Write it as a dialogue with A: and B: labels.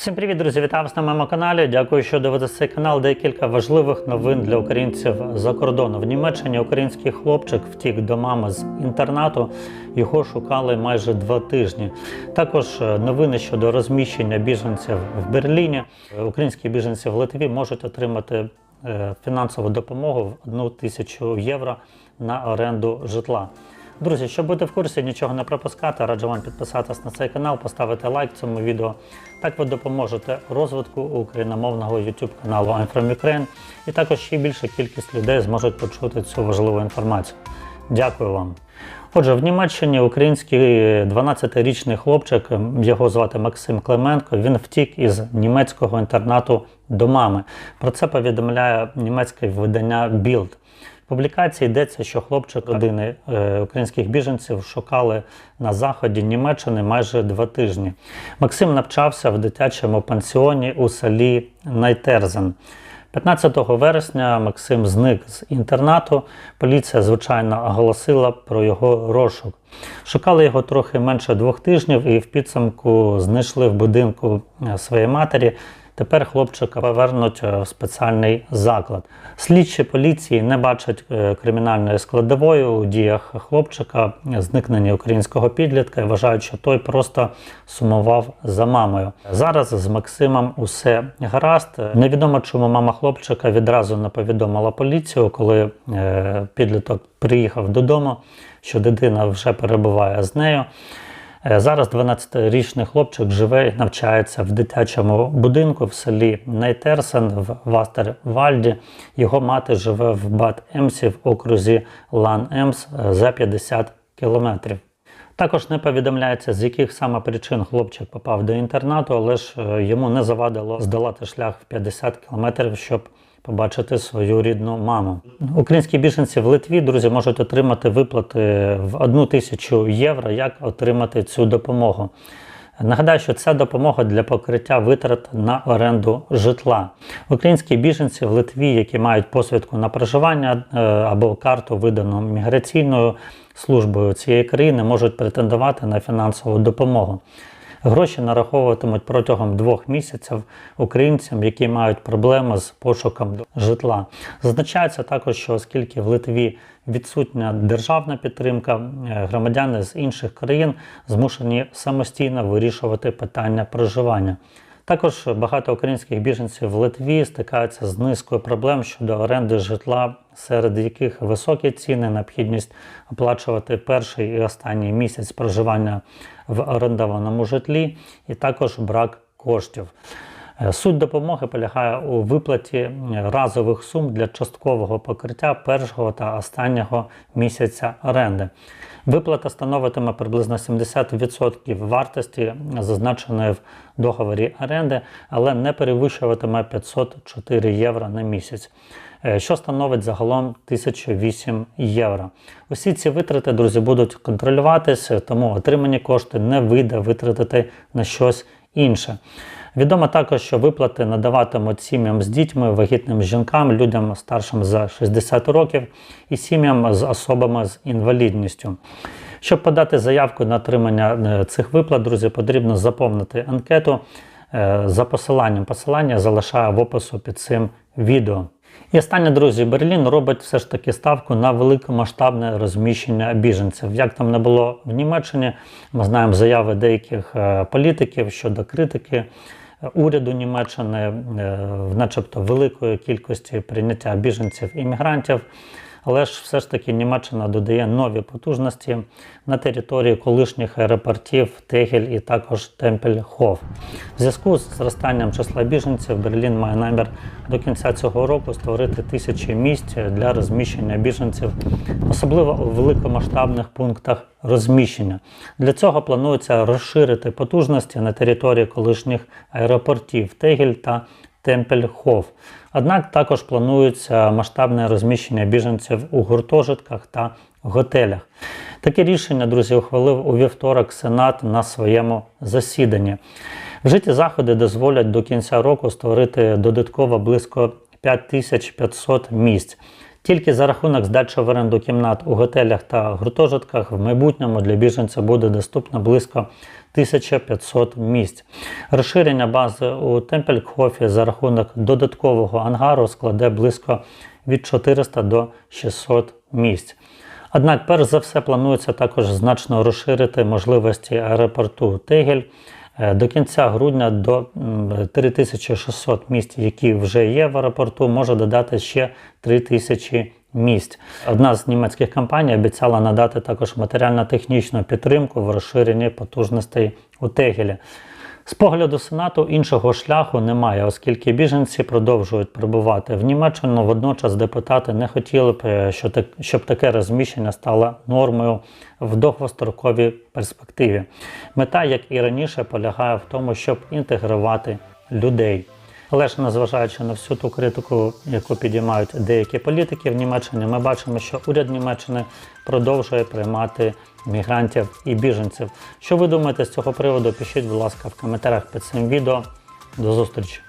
A: Всім привіт, друзі! Вітаю вас на моєму каналі. Дякую, що дивитесь цей канал. Декілька важливих новин для українців за кордону. В Німеччині український хлопчик втік до мами з інтернату. Його шукали майже два тижні. Також е, новини щодо розміщення біженців в Берліні. Українські біженці в Литві можуть отримати е, фінансову допомогу в одну тисячу євро на оренду житла. Друзі, щоб бути в курсі, нічого не пропускати, раджу вам підписатись на цей канал, поставити лайк цьому відео. Так ви допоможете розвитку україномовного YouTube каналу I'm Ukraine. І також ще більша кількість людей зможуть почути цю важливу інформацію. Дякую вам. Отже, в Німеччині український 12-річний хлопчик, його звати Максим Клименко, він втік із німецького інтернату до мами. Про це повідомляє німецьке видання Bild. Публікації йдеться, що хлопчик родини е, українських біженців шукали на заході Німеччини майже два тижні. Максим навчався в дитячому пансіоні у селі Найтерзен. 15 вересня Максим зник з інтернату. Поліція, звичайно, оголосила про його розшук. Шукали його трохи менше двох тижнів і в підсумку знайшли в будинку е, своєї матері. Тепер хлопчика повернуть в спеціальний заклад. Слідчі поліції не бачать е, кримінальної складової у діях хлопчика, зникнення українського підлітка і вважають, що той просто сумував за мамою. Зараз з Максимом усе гаразд. Невідомо, чому мама хлопчика відразу не повідомила поліцію, коли е, підліток приїхав додому, що дитина вже перебуває з нею. Е, Зараз 12-річний хлопчик живе і навчається в дитячому будинку в селі Нейтерсен в Вастервальді. Його мати живе в Бад Емсі в окрузі Лан Емс е, за 50 кілометрів. Також не повідомляється, з яких саме причин хлопчик попав до інтернату, але ж е, йому не завадило здолати шлях в 50 кілометрів, щоб побачити свою рідну маму. Українські біженці в Литві, друзі, можуть отримати виплати в одну тисячу євро. Як отримати цю допомогу? Нагадаю, що це допомога для покриття витрат на оренду житла. Українські біженці в Литві, які мають посвідку на проживання е, або карту, видану міграційною службою цієї країни, можуть претендувати на фінансову допомогу. Гроші нараховуватимуть протягом двох місяців українцям, які мають проблеми з пошуком житла. Зазначається також, що оскільки в Литві відсутня державна підтримка, е, громадяни з інших країн змушені самостійно вирішувати питання проживання. Також багато українських біженців в Литві стикаються з низкою проблем щодо оренди житла, серед яких високі ціни, необхідність оплачувати перший і останній місяць проживання в орендованому житлі, і також брак коштів. Е, Суть допомоги полягає у виплаті разових сум для часткового покриття першого та останнього місяця оренди. Виплата становитиме приблизно 70% вартості, зазначеної в договорі оренди, але не перевищуватиме 504 євро на місяць, е, що становить загалом 1008 євро. Усі ці витрати, друзі, будуть контролюватися, тому отримані кошти не вийде витратити на щось інше. Відомо також, що виплати надаватимуть сім'ям з дітьми, вагітним жінкам, людям старшим за 60 років і сім'ям з особами з інвалідністю. Щоб подати заявку на отримання е, цих виплат, друзі, потрібно заповнити анкету е, за посиланням. Посилання залишаю в опису під цим відео. І останнє, друзі, Берлін робить все ж таки ставку на великомасштабне розміщення біженців. Як там не було в Німеччині, ми знаємо заяви деяких е, політиків щодо критики уряду Німеччини, в начебто великої кількості прийняття біженців і мігрантів. Але ж все ж таки Німеччина додає нові потужності на території колишніх аеропортів Тегель і також Темпельхоф. В зв'язку з зростанням числа біженців Берлін має намір до кінця цього року створити тисячі місць для розміщення біженців, особливо у великомасштабних пунктах розміщення. Для цього планується розширити потужності на території колишніх аеропортів Тегель та Темпельхоф. Однак також планується масштабне розміщення біженців у гуртожитках та готелях. Таке рішення, друзі, ухвалив у вівторок Сенат на своєму засіданні. Вжиті заходи дозволять до кінця року створити додатково близько 5500 місць. Тільки за рахунок здачі в оренду кімнат у готелях та гуртожитках в майбутньому для біженців буде доступно близько 1500 місць. Розширення бази у Темпель-Хофі за рахунок додаткового ангару складе близько від 400 до 600 місць. Однак, перш за все, планується також значно розширити можливості аеропорту Тегель. Е, До кінця грудня до 3600 місць, які вже є в аеропорту, може додати ще 3000 місць. Одна з німецьких компаній обіцяла надати також матеріально-технічну підтримку в розширенні потужностей у Тегелі. З погляду Сенату іншого шляху немає, оскільки біженці продовжують перебувати в Німеччину. Водночас депутати не хотіли б, щоб таке розміщення стало нормою в довгостроковій перспективі. Мета, як і раніше, полягає в тому, щоб інтегрувати людей. Але ж незважаючи на всю ту критику, яку підіймають деякі політики в Німеччині, ми бачимо, що уряд Німеччини продовжує приймати мігрантів і біженців. Що ви думаєте з цього приводу? Пишіть, будь ласка, в коментарях під цим відео. До зустрічі!